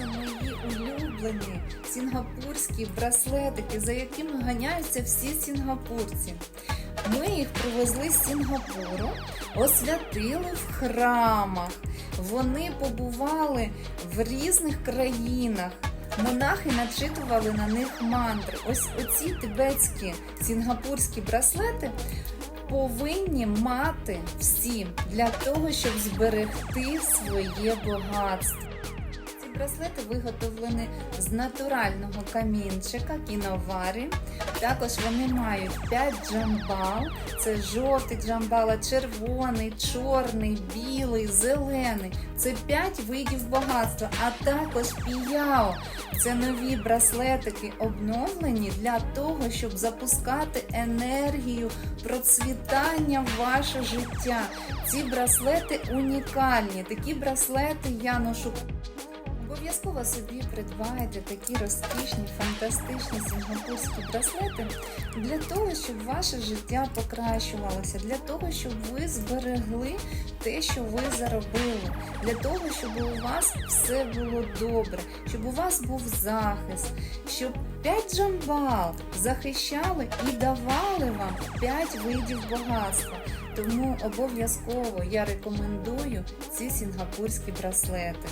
це мої улюблені сінгапурські браслетики, за якими ганяються всі сінгапурці. Ми їх привезли з Сінгапуру, освятили в храмах. Вони побували в різних країнах. Монахи начитували на них мантри. Ось оці тибетські сінгапурські браслети повинні мати всі для того, щоб зберегти своє багатство. Браслети виготовлені з натурального камінчика кіноварі. Також вони мають 5 джамбал. Це жовтий джамбала, червоний, чорний, білий, зелений. Це 5 видів багатства, а також піяо. Це нові браслетики обновлені для того, щоб запускати енергію процвітання в ваше життя. Ці браслети унікальні. Такі браслети я ношу Обов'язково собі придбайте такі розкішні, фантастичні сінгапурські браслети для того, щоб ваше життя покращувалося, для того, щоб ви зберегли те, що ви заробили, для того, щоб у вас все було добре, щоб у вас був захист, щоб 5 джамбал захищали і давали вам 5 видів багатства. Тому обов'язково я рекомендую ці сінгапурські браслети.